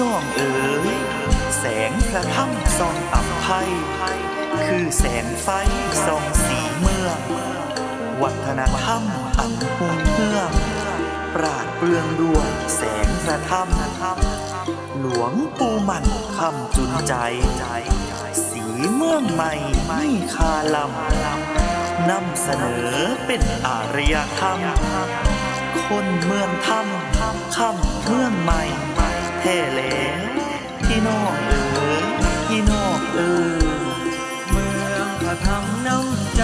น้องเอ๋ยแสงพระถ้ำส่องต่ำไพ่คือแสงไฟส่องสีเมืองวัฒนธรรมอันหงเมือปราดเปรืองด้วยแสงพระถ้ำหลวงปูมันคำจุนใจ สีเมืองใหม่ไม่คาลำนำเสนอเป็นอารยธรรมคนเมืองทำคำเมืองใหม่ แท้แล้วพี่น้องเอ๋ยพี่น้องเอ๋ยเมืองพระธรรมน้ำใจ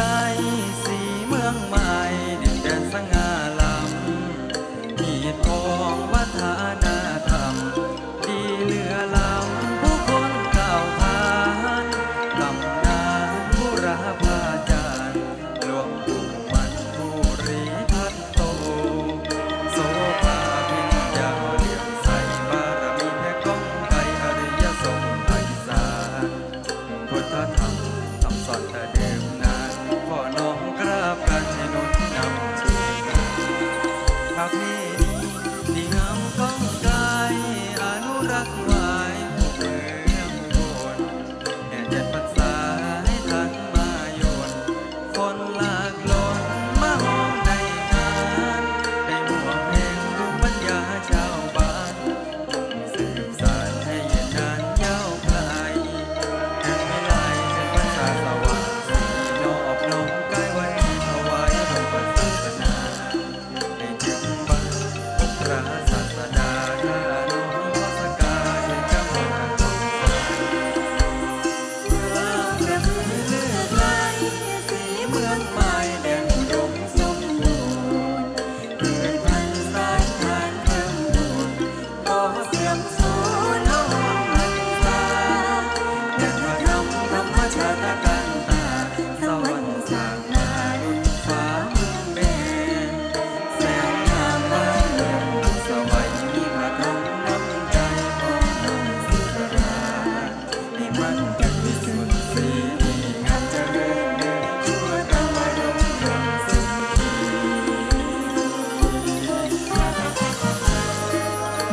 ธธรรมคำสอนแต่เดิมนานขอน้อมกราบการให้นุนนำชีภาพนี้ดีงามของกายอนุรักษ์ไว้เมืองโบลแห่เจ็ด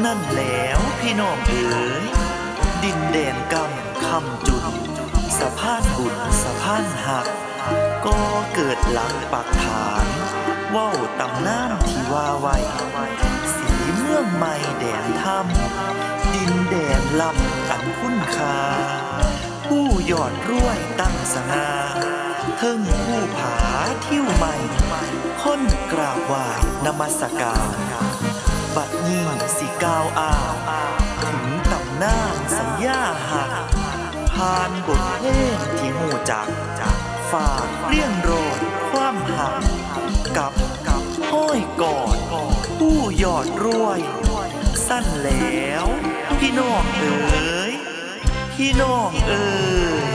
นั่นแล้วพี่น้องเอ๋ยดินแดนกำคำจุนสะพานบุญสะพานหัก ก็เกิดหลักปักฐานว้าตำนานที่ว่าไวสีเมืองใหม่แดนธรรมดินแดนลำอันคุณค่าผู้ยอดรวยตั้งสงาเทิงผู้ผาที่วใหม่คนกราบไหว้นมัสการ บัดนี้สิก้าวอาวถึงตำนานสัญญาหัก ผ่านบทเพลงที่หูจักฝากเรียงโรยความหัก กับกับห้อยกอด ผู้ยอดรวย สั้นแล้ว พี่น้องเอ๋ยพี่น้องเอ๋ย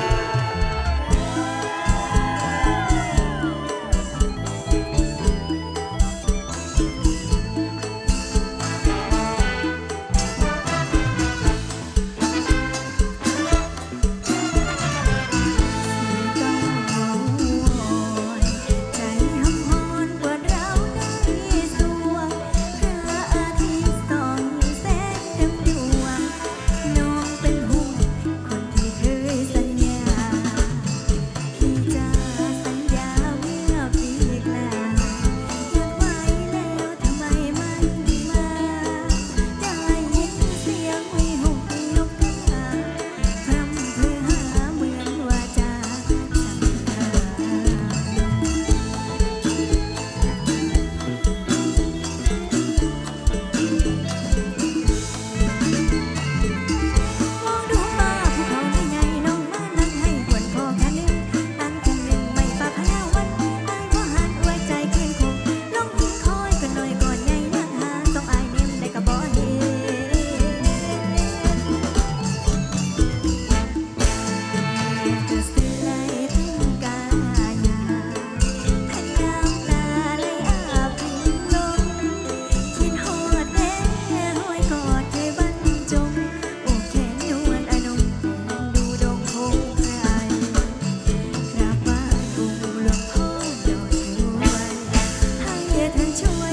to it.